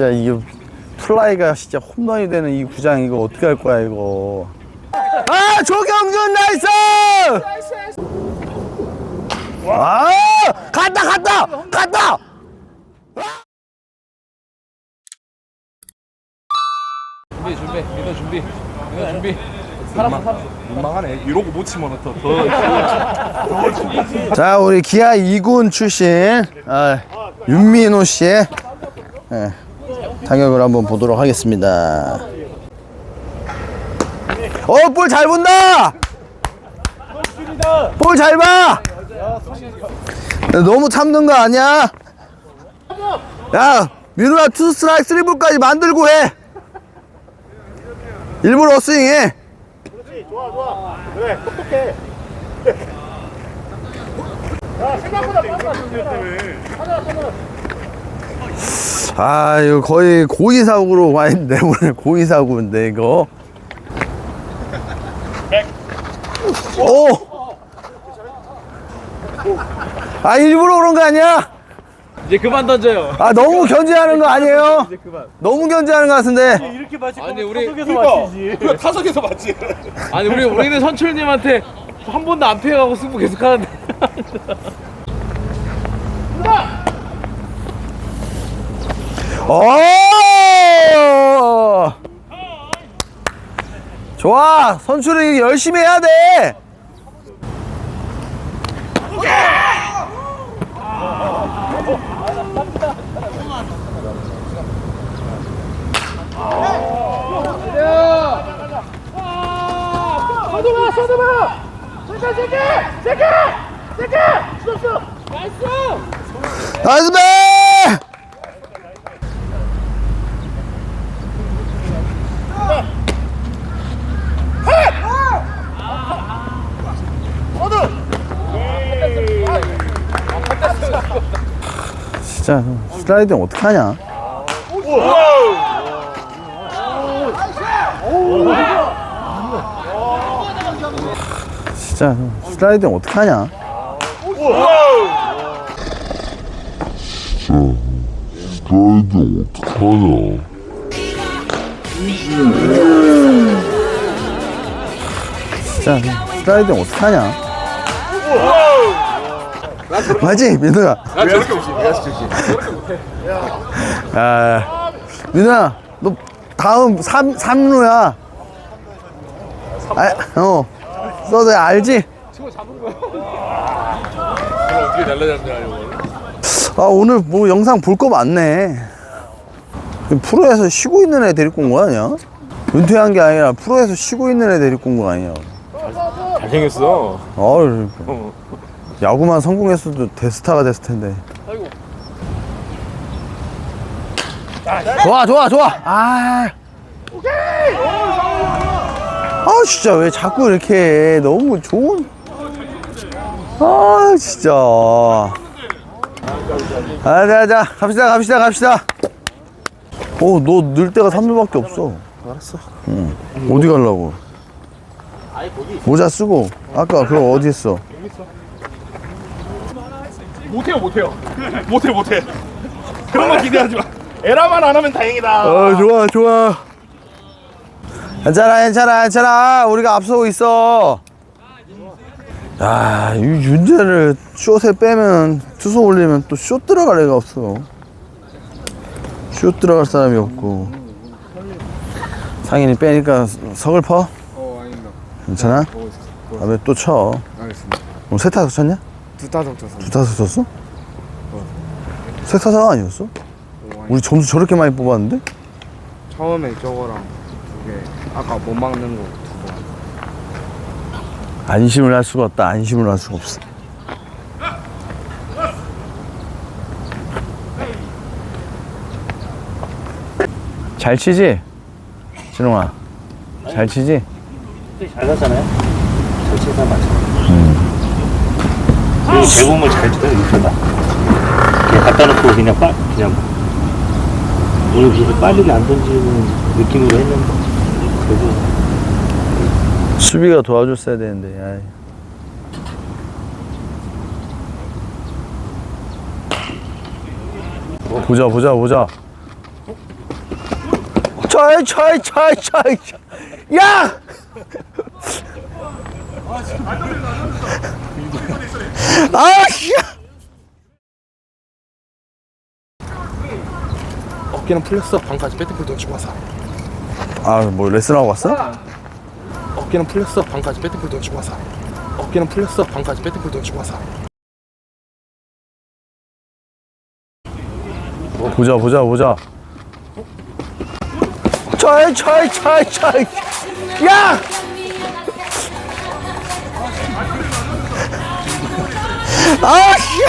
진짜 이게 플라이가 진짜 홈런이 되는 이 구장 이거 어떻게 할 거야 이거? 아 조경준 나이스! 아 갔다 갔다! 갔다! 준비 준비 민호 준비. 민호 준비. 살았어 살았어 민망하네. 이러고 못 치면 더, 더. 자 우리 기아 2군 출신 아, 윤민호 씨의 예, 타격을 한번 보도록 하겠습니다. 어 볼 잘 본다! 볼 잘 봐! 너무 참는 거 아니야? 야 민호야 투 스트라이크 쓰리볼까지 만들고 해! 일부러 스윙해. 아 이거 거의 고의사고로 많이 내보내 고의사고인데 이거 오! 아 일부러 그런 거 아니야? 이제 그만 던져요 아 너무 견제하는 거 아니에요? 너무 견제하는 거 같은데 아니 우리 그러니까 타석에서 맞지. 아니 우리 우리는 선출님한테 한 번도 안 피해가고 승부 계속 하는데 오! 좋아! 선출이 열심히 해야 돼! 나이스! 배! 진짜 슬라이딩 어떡하냐? 진짜 슬라이딩 어떡하냐? 스트라이드 어떡하냐? 진짜 슬라이딩 어떡하냐? 맞지 민우야? 나 저렇게 못치. 내가 진짜 못치. 아 민우야 너 다음 3, 삼루야 아, 어 너도 알지? 어떻게 날라잡냐, 이거. 아 오늘 뭐 영상 볼 거 많네 프로에서 쉬고 있는 애 데리고 온 거 아니야? 은퇴한 게 아니라 프로에서 쉬고 있는 애 데리고 온 거 아니야 잘생겼어. 어 야구만 성공했어도 대스타가 됐을 텐데. 좋아 좋아 좋아. 아. 아, 진짜 왜 자꾸 이렇게 해. 너무 좋은. 아 진짜. 아자 자 갑시다 갑시다 갑시다. 어너 늘 때가 3루밖에 없어. 알았어. 응. 어디 가려고? 모자 쓰고. 아까 그럼 어디 했어 못해요, 못해요. 못해, 못해. 그런 거 기대하지 마. 에라만 안 하면 다행이다. 어 좋아 좋아 괜찮아 괜찮아 괜찮아 우리가 앞서고 있어 야 이 윤재를 숏에 빼면 투수 올리면 또 숏 들어갈 애가 없어 숏 들어갈 사람이 없고 상인이 빼니까 서글퍼? 어 아닙니다. 괜찮아? 아왜또 쳐? 알겠습니다. 오늘 세 타석 쳤냐? 두 타석 쳤습니다. 두 타석 쳤어? 세 타석 아니었어? 우리 점수 저렇게 많이 뽑았는데? 처음에 저거랑 두 개 아까 못 막는 거두 번. 안심을 할 수가 없다. 안심을 할 수가 없어. 잘 치지? 진홍아. 잘 치지? 잘 갔잖아요. 절체가 맞죠. 그리고 대부분 잘 쳐요, 이거다. 그냥 갖다 놓고 그냥 빠, 그냥 오늘 비서 빨리 안 던지는 느낌으로 했는데, 결국 수비가 도와줬어야 되는데. 아이. 보자, 보자, 보자. 철, 철, 철, 철. 야! 아, 씨! 어깨는 풀렸어. 방까지 배트볼 던지고 와서. 아, 뭐 레슨하고 왔어? 어깨는 풀렸어. 방까지 배트볼 던지고 와서. 어깨는 풀렸어. 방까지 배트볼 던지고 와서. 보자, 보자, 보자. 철, 철, 철, 철. 야! 아, 씨!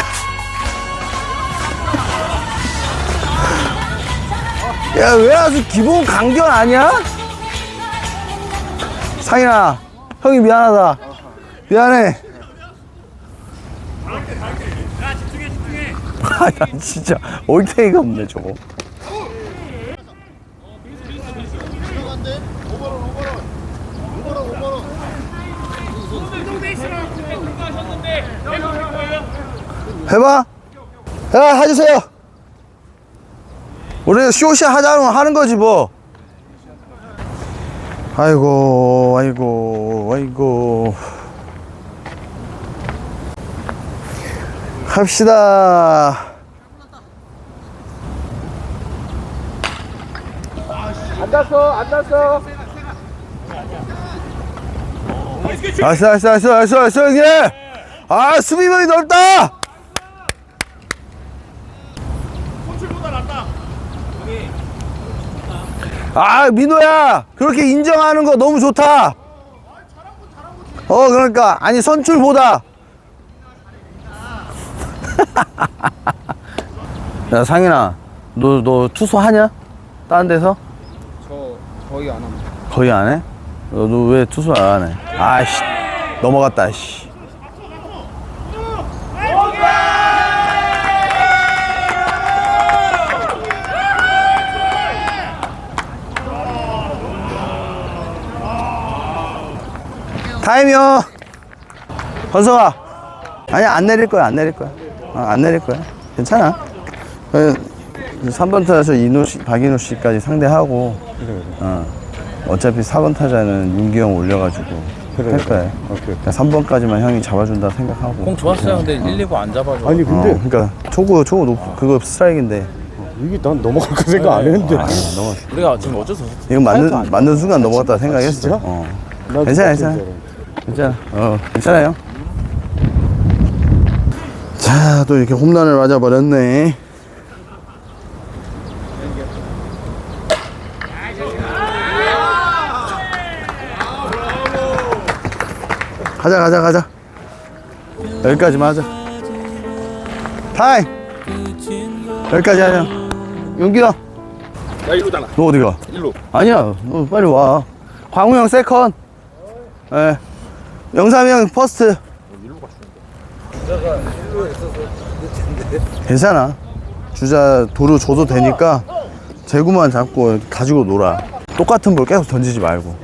야, 왜 아주 기본 강견 아니야? 상인아, 형이 미안하다. 미안해. 아, 나 진짜 올테이가 없네, 저거. 해봐. 야, 해주세요. 우리 쇼샷 하자면 하는 거지, 뭐. 아이고, 아이고, 아이고. 합시다. 나이스, 나이스, 나이스, 나이스, 나이스, 형님! 아, 수비면이 넓다! 아, 민호야! 그렇게 인정하는 거 너무 좋다! 어, 그러니까. 아니, 선출보다! 야, 상인아. 너, 너 투수 하냐? 다른 데서? 저 거의 안 합니다. 거의 안 해? 너 왜 투수 안 해? 아씨 넘어갔다 씨. 타임이요. 건성아. 아니 안 내릴 거야 안 내릴 거야. 어, 안 내릴 거야. 괜찮아. 어, 3번 타에서 이노 씨, 박인호 씨까지 상대하고 어. 어차피 4번 타자는 윤기영 올려가지고 할 거야. 그러니까 3번까지만 형이 잡아준다 생각하고. 공 좋았어요. 근데 1, 2구 안 잡아줘. 아니 근데 어, 그러니까 초구 초구 높 그거 스트라이크인데 이게 난 넘어갈 거 생각 안 했는데 아, 넘어. 우리가 지금 어쩔 수 없어. 이건 맞는 맞는 순간 넘어갔다 생각했어. 어. 괜찮아, 괜찮아. 괜찮아. 어, 괜찮아요. 자, 또 이렇게 홈런을 맞아 버렸네. 가자, 가자, 가자. 여기까지만 하자. 타임. 여기까지 하자. 용기야, 나 이루잖아. 너 어디 가? 일로. 아니야, 너 빨리 와. 광우 형 세컨. 예. 영삼이 형 퍼스트. 괜찮아. 주자 도루 줘도 되니까 재구만 잡고 가지고 놀아. 똑같은 볼 계속 던지지 말고.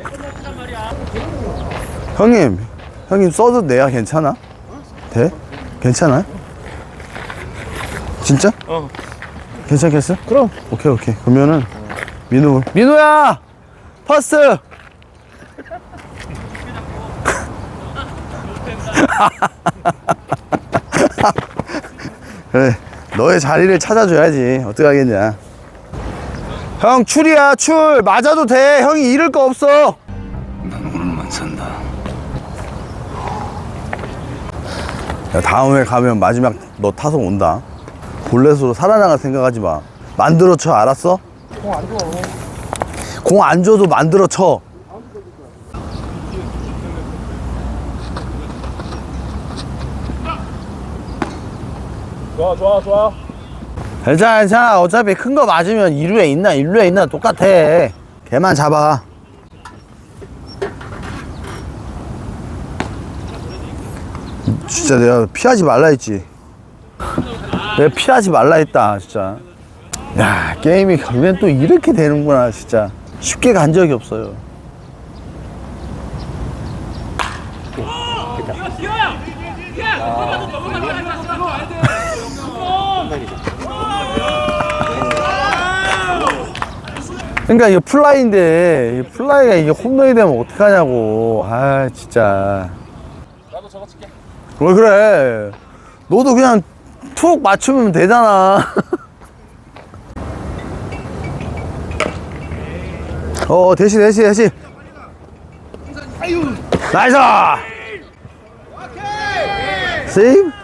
형님, 형님 써도 내야 괜찮아? 돼? 괜찮아? 진짜? 어. 괜찮겠어? 그럼. 오케이, 오케이. 그러면은 민호, 민호야! 퍼스 그래 너의 자리를 찾아줘야지. 어떡하겠냐. 형 출이야 출. 맞아도 돼. 형이 잃을 거 없어. 난 오늘만 산다. 야 다음에 가면 마지막 너 타석 온다. 볼넷으로 살아나갈 생각하지 마. 만들어 쳐 알았어? 공 안 줘. 공 안 줘도 만들어 쳐 좋아, 좋아, 좋아. 괜찮아 괜찮아 어차피 큰 거 맞으면 2루에 있나 1루에 있나 똑같아 걔만 잡아 진짜 내가 피하지 말라 했지 내가 피하지 말라 했다 진짜 야 게임이 결국엔 또 이렇게 되는구나 진짜 쉽게 간 적이 없어요 그러니까 이게 플라이인데 이 플라이가 이게 홈런이 되면 어떡하냐고. 아 진짜. 나도 저거 칠게. 왜 그래? 너도 그냥 툭 맞추면 되잖아. 어 대시 대시 대시. 나이스! 세이브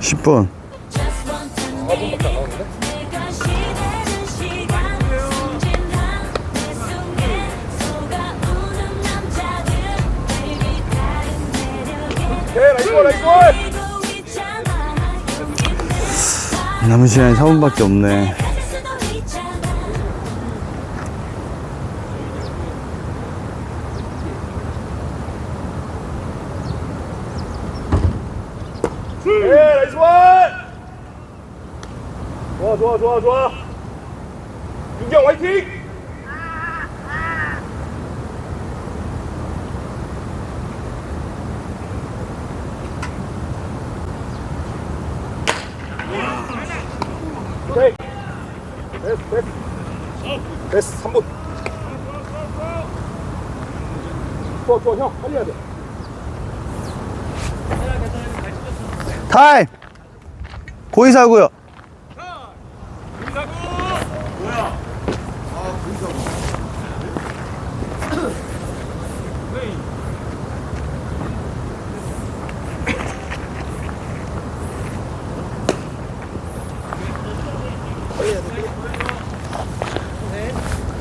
10분. 남은 시간이 4분밖에 없네 좋아, 좋아. 윤경 화이팅! 됐어, 3분. 좋아, 좋아, 형. 빨리 해야 돼. 타임 고의사고요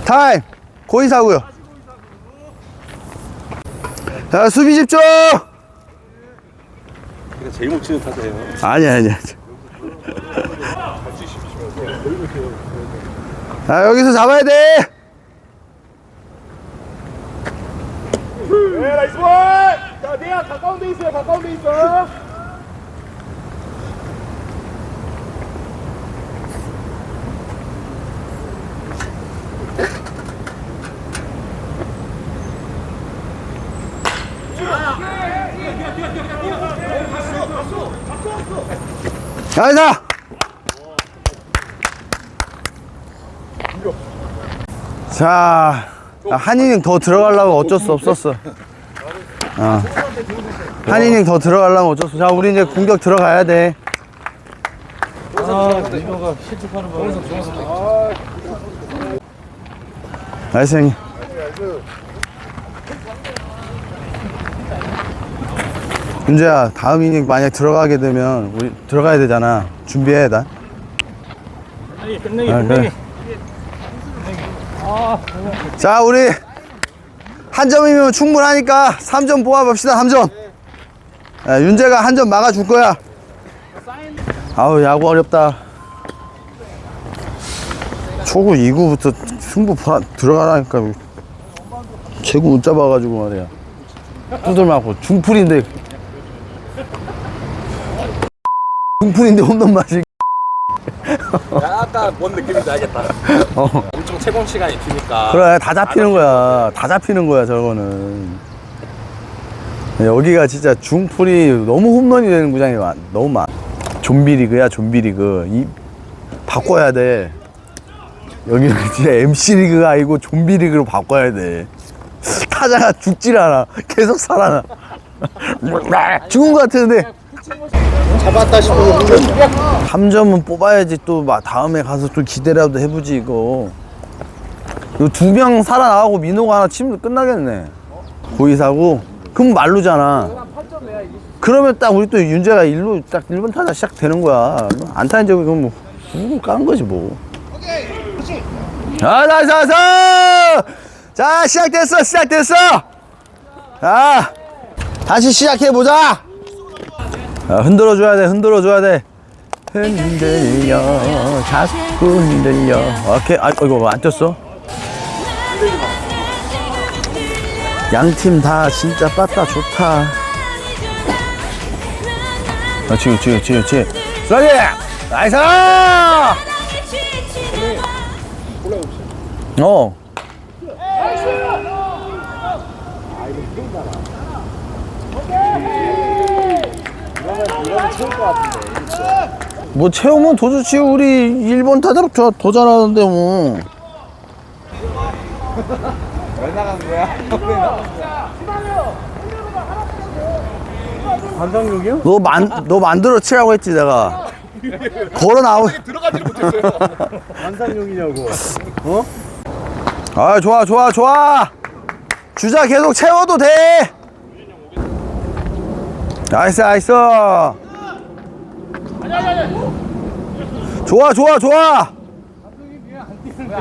타임 고의사고요 자 수비 집중 제일 못 치는 타자예요. 아니야 아니야 자 여기서 잡아야 돼 네, 나이스 볼! 자, 내야 가까운 데 있어요, 가까운 데 있어. 가자! 자한 이닝 더 들어가려면 어쩔 수 없었어. 어. 한 이닝 더 들어가려면 어쩔 수 없어. 자 우리 이제 공격 들어가야 돼. 아 나이스 형님 윤재야 다음 이닝 만약 들어가게 되면 우리 들어가야 되잖아. 준비해야 돼. 끝내기, 아, 그래. 자 우리 한 점이면 충분하니까 3점 뽑아봅시다 3점. 야, 윤재가 한 점 막아줄 거야. 아우 야구 어렵다. 초구 2구부터 승부 봐- 들어가라니까. 개구 못 잡아가지고 말이야. 두들 맞고 중풀인데 중풀인데 홈런 맞이 아까 뭔 느낌인지 알겠다. 어. 엄청 채공 시간이 기니까. 그래 다 잡히는 거야. 다 잡히는 거야 저거는. 여기가 진짜 중풀이 너무 홈런이 되는 구장이 많, 너무 많아. 좀비 리그야 좀비 리그. 이 바꿔야 돼. 여기는 진짜 MC 리그가 아니고 좀비 리그로 바꿔야 돼. 타자가 죽질 않아. 계속 살아나 죽은 것 같은데 잡았다 싶으면. 3점은 뽑아야지 또막 다음에 가서 좀 기대라도 해보지 이거 두명 살아나가고 민호가 하나 치면 끝나겠네 고의사고 그럼 말루잖아 그러면 딱 우리 또 윤재가 일로 딱 1번 타자 시작되는 거야 안타인 적이 그럼 뭐깐 거지 뭐 아, 나이스, 나이스! 자, 시작됐어, 시작됐어! 자, 다시 시작해보자! 아, 흔들어줘야 돼, 흔들어줘야 돼. 흔들려, 자꾸 흔들려. 오케이, 아, 이거 안 떴어? 양팀 다 진짜 빠따 좋다. 그렇지, 그렇지, 그렇지, 그렇지. 수라지! 나이스! 어. 뭐 채우면 더 좋지 우리 일본 타자 더, 더 잘하는데 뭐. 반상용이요? 너 만, 너 만들어 치라고 했지 내가. 걸어 나오. 들어가지 못했어요. 반상용이냐고. 아 좋아 좋아 좋아. 주자 계속 채워도 돼. 나이스 나이스 좋아 좋아 좋아.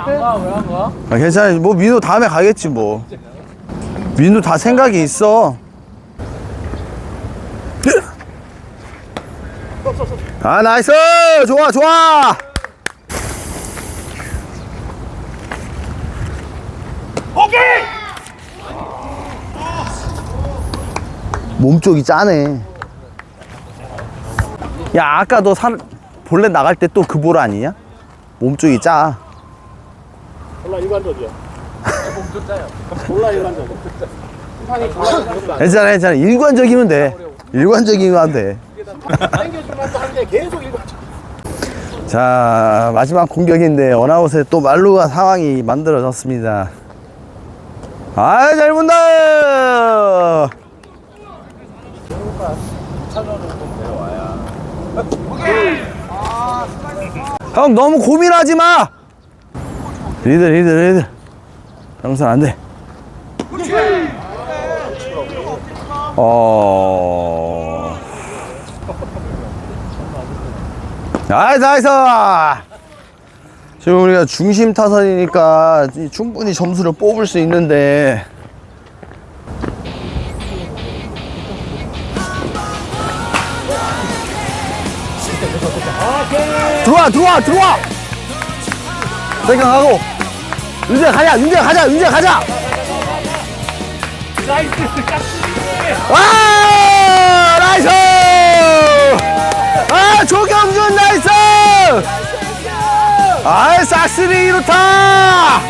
왜안 가? 아, 괜찮아. 뭐 민호 다음에 가겠지 뭐. 민호 다 생각이 있어. 아 나이스! 좋아 좋아! 오케이. 몸쪽이 짜네 야 아까 너 살, 볼넷 나갈 때 또 그 볼 아니냐? 몸쪽이 짜. 몰라 일반적이야. 괜찮아 괜찮아. 일관적이면 돼. 일관적이면 돼. 당겨주면 또 한게 계속 일반적. 자 마지막 공격인데 원아웃에 또 말루가 상황이 만들어졌습니다. 아잘 본다 형 너무 고민하지 마! 리드 리드 리드 형선 안돼. 어. 나이스 나이스! 지금 우리가 중심 타선이니까 이 충분히 점수를 뽑을 수 있는데 들어와 들어와 들어와. 생각하고. 윤재 가자 윤재 가자 윤재 가자. 와 나이스! 아 조경준 나이스! 아이 싹스리 이렇다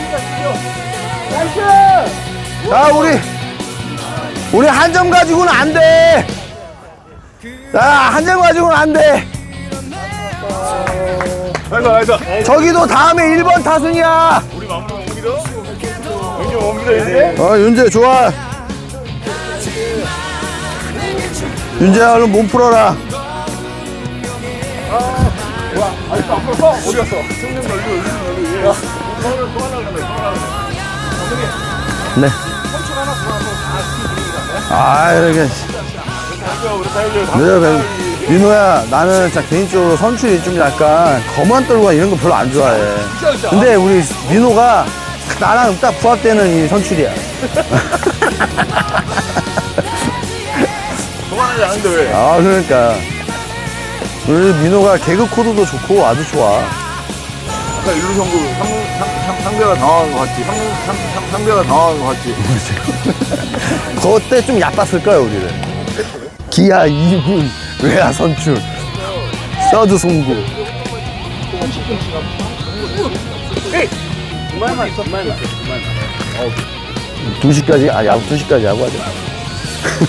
자 우리 우리 한 점 가지고는 안돼. 자한 점 가지고는 안돼 나이스 나이스. 저기도 다음에 1번 타순이야 우리 마무리 옵니다. 영준 옵니다 이제. 어 윤재 좋아 윤재야 얼른 몸 풀어라 아직도 안 풀었어? 어디 갔어? 승lim 널리 올리는 널리. 야. 서울을 또 하나 그래. 또 하나 그래. 네. 아, 이렇게. 우리 사연들 네, 배- 민호야, 나는 진짜 개인적으로 선출이 좀 약간 검은 떨과 이런 거 별로 안 좋아해. 근데 우리 민호가 나랑 딱 부합되는 이 선출이야. 그만하지 않는데 왜? 아, 그러니까. 우리 민호가 개그 코드도 좋고 아주 좋아. 아까 일루 형도 상, 상, 상, 상대가 당황한 것 같지. 상, 상, 상, 상대가 당황한 것 같지. 그때 좀 얕봤을 거야, 우리를. 기아 2군, 외야 선출, 서드 송구. 두말만 두말만 두말만. 2시까지? 아, 야구 2시까지 야구 하자.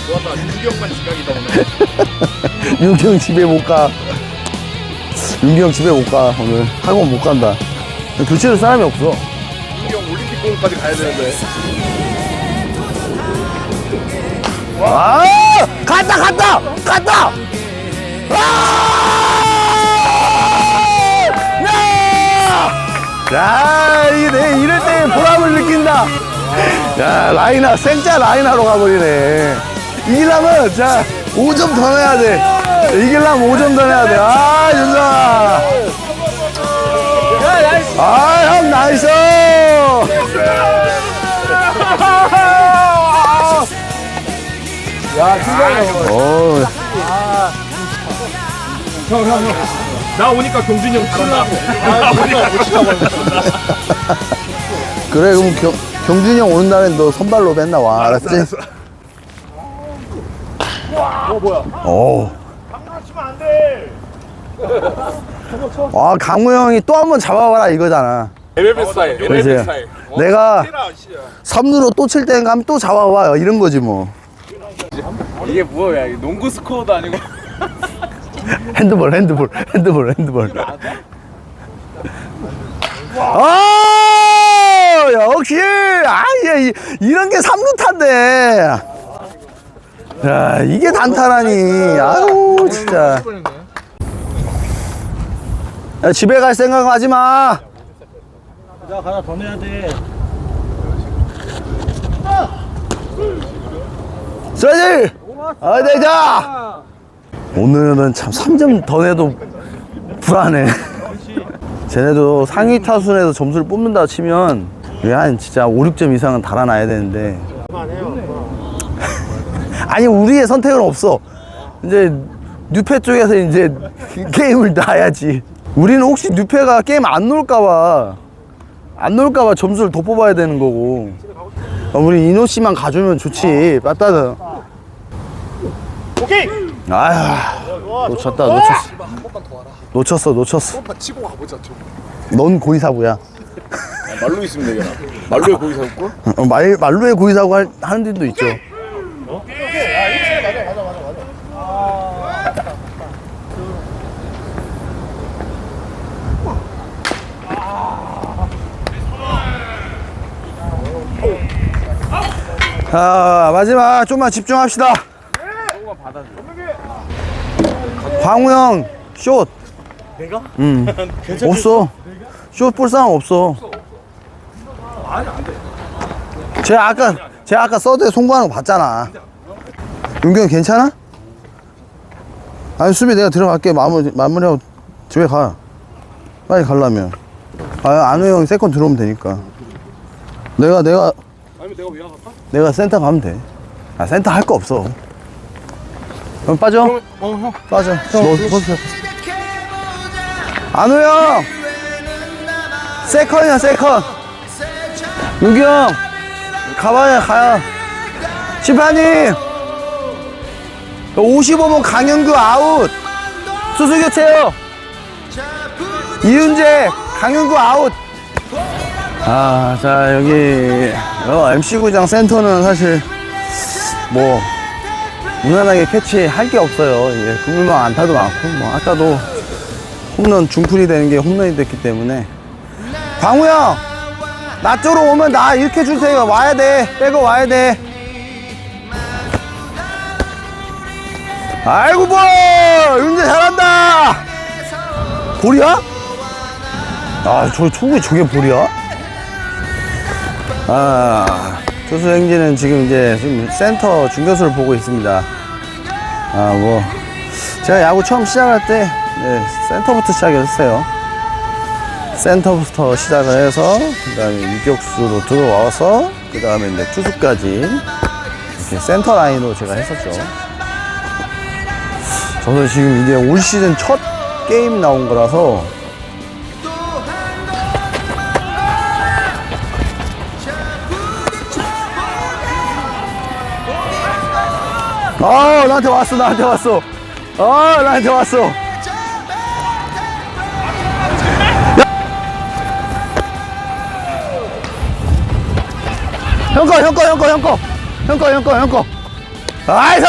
좋았다. 유경만 지각이다 오늘. 윤기 형 집에 못 가. 윤기 형 집에 못 가. 오늘 학원 못 간다. 교체할 사람이 없어. 유경 올림픽 공까지 가야 되는데. 아! 갔다, 갔다! 갔다! 아! 야! 야, 이게 내 이럴 때 보람을 느낀다. 야, 라이나, 생짜 라이나로 가버리네. 이기려면, 자, 5점 더 내야 돼. 이기려면 5점 더 내야 돼. 아, 윤성아. 아, 형, 나이스! 어, 나 오니까 경준이 형 잘한다. 나 오니까 못 치켜버린다. 그래, 그럼 경, 경준이 형 오는 날엔 너 선발로 맨날 와. 알았지? 어 뭐야? 오. 치면 안 돼. 아, 강우 형이 또 한 번 잡아봐라 이거잖아. LB 스타일. 그치? LB 스타일. 어, 내가. 3루로 또칠땐 가면 또 잡아봐. 이런 거지 뭐. 이게 뭐야? 이게 농구 스코어도 아니고 핸드볼, 핸드볼, 핸드볼, 핸드볼. 아, 역시, 아, 예, 이- 이런 게 삼루타인데. 야, 이게 단타라니. 아유, 진짜. 야, 집에 갈 생각 하지 마. 야 가다 더 내야 돼 쓰러지! 아, 네, 자! 오늘은 참 3점 더 내도 불안해. 쟤네도 상위 타순에서 점수를 뽑는다 치면 이게 한 진짜 5, 6점 이상은 달아나야 되는데. 아니, 우리의 선택은 없어. 이제 뉴페 쪽에서 이제 게임을 놔야지. 우리는 혹시 뉴페가 게임 안 놀까봐, 안 놀까봐 점수를 더 뽑아야 되는 거고. 어, 우리 이노 씨만 가주면 좋지. 빠따는. 오케이 아휴, 놓쳤다, 놓쳤어. 놓쳤어, 놓쳤어. 한판 치고 가보자 좀 넌 고의사고야. 말로 있으면 되잖아 말로에 거기 사고 어, 말, 말로의 고의사고 할- 하는 데도 있죠. 자, 마지막 좀만 집중합시다. 광우 형, 숏. 내가? 응. 없어. 숏볼 사람 없어. 제가 아까 제가 아까 서드에 송구하는 거 봤잖아. 윤경 괜찮아? 아니 수비 내가 들어갈게 마무리 마무리하고 집에 가. 빨리 가려면. 아 안우 형 세컨 들어오면 되니까. 내가 내가 아니면 내가 왜 나갈까? 내가 센터 가면 돼. 아 센터 할 거 없어. 그럼 빠져. 어형 빠져. 너 벗어. 안우 형. 세컨이야 세컨. 윤기 형. 가봐야 가야. 심판님. 55번 강현규 아웃. 수수 교체요. 이윤재 강현규 아웃. 아, 자 여기 어, MC 구장 센터는 사실 뭐 무난하게 캐치할 게 없어요. 이게 그물망 안타도 많고, 뭐, 아까도 홈런 중풀이 되는 게 홈런이 됐기 때문에. 광우 형! 나 쪽으로 오면 나 이렇게 줄 테니까 와야 돼. 빼고 와야 돼. 아이고, 뭐! 윤재 잘한다! 볼이야? 아, 저, 저게, 저게 볼이야? 아, 투수 행진은 지금 이제 좀 센터 중교수를 보고 있습니다. 아, 뭐, 제가 야구 처음 시작할 때, 네, 센터부터 시작했어요. 센터부터 시작을 해서, 그 다음에 유격수로 들어와서, 그 다음에 이제 투수까지, 이렇게 센터 라인으로 제가 했었죠. 저는 지금 이게 올 시즌 첫 게임 나온 거라서, 아, 나한테 왔어, 나한테 왔어. 아, 나한테 왔어. 야. 형 거, 형 거, 형 거, 형 거. 형 거, 형 거, 형 거. 나이스!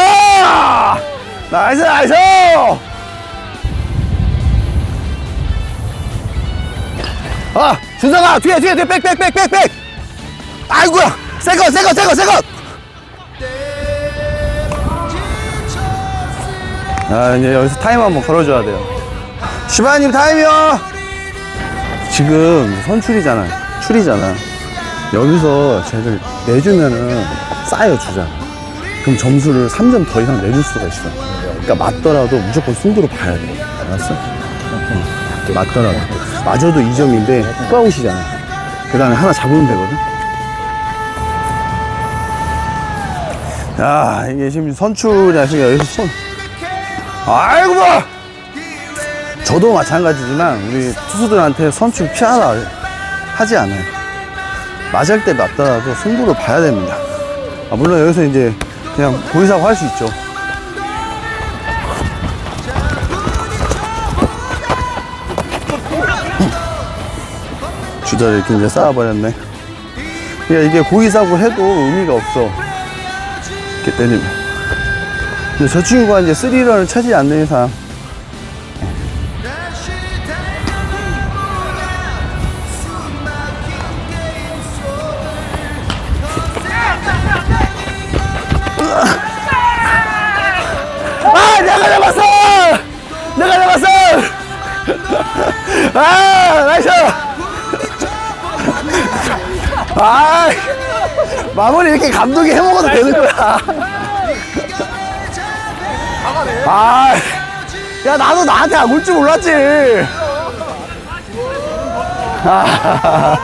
나이스, 나이스! 아, 준상아, 뒤에, 뒤에, 뒤에, 백, 백, 백, 백, 백! 아이고야! 세컨, 세컨, 세컨, 세컨! 아, 이제 여기서 타임 한번 걸어줘야 돼요. 시바님 타임이요! 지금 선출이잖아. 출이잖아. 여기서 쟤를 내주면은 쌓여 주잖아. 그럼 점수를 3점 더 이상 내줄 수가 있어. 그러니까 맞더라도 무조건 승부로 봐야 돼. 알았어? 응. 맞더라도. 맞아도 2점인데 훅아웃이잖아. 그 다음에 하나 잡으면 되거든? 야, 이게 지금 선출이야. 여기서 손. 아이고 뭐. 저도 마찬가지지만 우리 투수들한테 선출 피하라 하지 않아요. 맞을 때 맞더라도 승부를 봐야 됩니다. 아, 물론 여기서 이제 그냥 고의사고 할 수 있죠. 주자를 이렇게 이제 쌓아버렸네. 그러니까 이게 고의사고 해도 의미가 없어. 이렇게 때리면 근데 저 친구가 이제 3런을 차지 않는 이상. 아, 아, 아, 마무리 이렇게 감독이 해먹어도 되는 거야. 아, 야, 나도 나한테 안 올 줄 몰랐지. 아,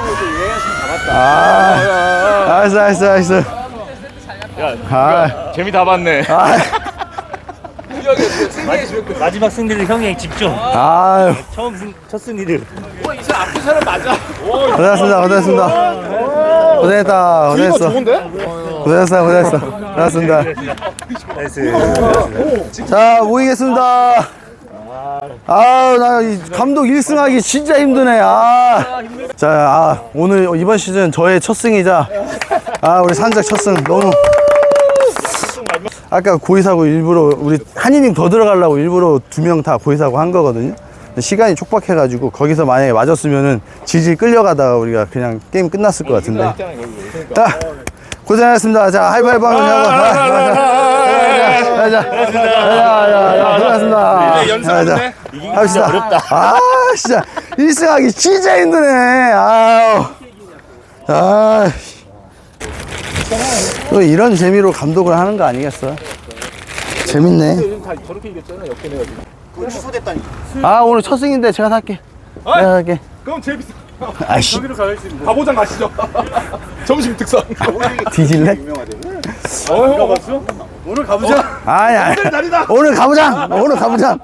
아, 나이스, 나이스, 나이스. 아, 재미 다 봤네. 아, 마지막 승리를 형이 집중. 아유. 처음 승, 첫 승리를. 고생했습니다, 고생했습니다. 고생했다, 고생했어. 좋은데? 고생했어, 고생했어. 고생했습니다. 나이스. 자, 모이겠습니다. 아우, 나이 감독 1승 하기 진짜 힘드네. 아. 자, 아, 오늘 이번 시즌 저의 첫 승이자, 아, 우리 산적 첫 승. 너무. 아까 고의사고 일부러 우리 한 이닝 더 들어가려고 일부러 두 명 다 고의사고 한 거거든요. 근데 시간이 촉박해가지고 거기서 만약에 맞았으면은 질질 끌려가다가 우리가 그냥 게임 끝났을 것 같은데. 자, 고생하셨습니다. 자, 하이파이브 하고. 자, 자, 자, 고생하셨습니다. 합시다. 아, 진짜 1승하기 진짜 힘드네. 아우. 아. 또 이런 재미로 감독을 하는 거 아니겠어? 재밌네. 아, 오늘 첫 승인데 제가 살게. 내가 살게. 그럼 제일 비싸. 아이씨, 가보장 가시죠. 점심 특선. 뒤질래? 어, 형 봤어? 오늘 가보자. 아니, 아니. 날이다. 오늘 가보자. 오늘 가보자.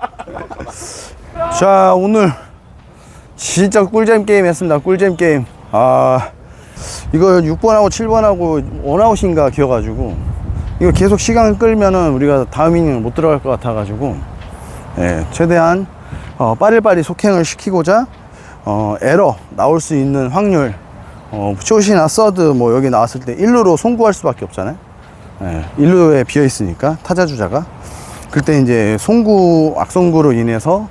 자, 오늘 진짜 꿀잼 게임 했습니다. 꿀잼 게임. 아, 이거 6번하고 7번하고 원아웃인가 기어가지고 이거 계속 시간 끌면은 우리가 다음 이닝 못 들어갈 것 같아가지고 예, 최대한 어, 빠릿빠릿 속행을 시키고자 어, 에러 나올 수 있는 확률 어, 숏이나 서드 뭐 여기 나왔을 때 1루로 송구할 수밖에 없잖아요. 예, 1루에 비어 있으니까 타자 주자가 그때 이제 송구 악송구로 인해서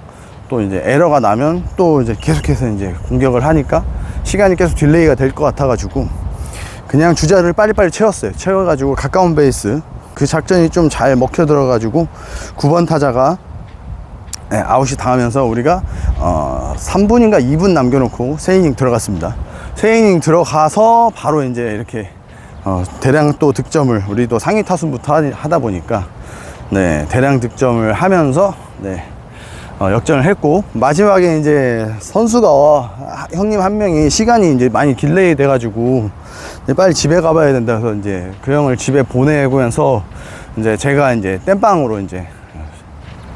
또 이제 에러가 나면 또 이제 계속해서 이제 공격을 하니까 시간이 계속 딜레이가 될 것 같아가지고 그냥 주자를 빨리빨리 채웠어요. 채워가지고 가까운 베이스 그 작전이 좀 잘 먹혀 들어가지고 9번 타자가 네, 아웃이 당하면서 우리가 어, 3분인가 2분 남겨놓고 세 이닝 들어갔습니다. 세 이닝 들어가서 바로 이제 이렇게 어, 대량 또 득점을 우리도 상위 타순부터 하- 하다 보니까 네, 대량 득점을 하면서 네, 어, 역전을 했고 마지막에 이제 선수가 어, 아, 형님 한 명이 시간이 이제 많이 딜레이 돼가지고 빨리 집에 가봐야 된다 해서 이제 그 형을 집에 보내고면서 이제 제가 이제 땜빵으로 이제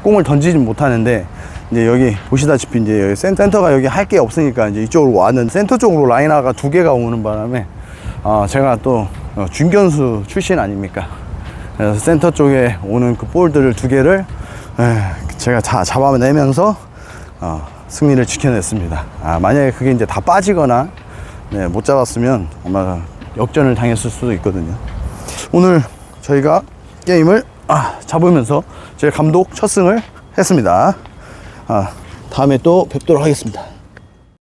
공을 던지진 못하는데 이제 여기 보시다시피 이제 여기 센- 센터가 여기 할 게 없으니까 이제 이쪽으로 왔는 센터 쪽으로 라이너가 두 개가 오는 바람에 어, 제가 또 어, 준견수 출신 아닙니까? 그래서 센터 쪽에 오는 그 볼들을 두 개를 에, 제가 다 잡아내면서 어, 승리를 지켜냈습니다. 아, 만약에 그게 이제 다 빠지거나 네, 못 잡았으면 아마 역전을 당했을 수도 있거든요. 오늘 저희가 게임을 아, 잡으면서 제 감독 첫 승을 했습니다. 아, 다음에 또 뵙도록 하겠습니다.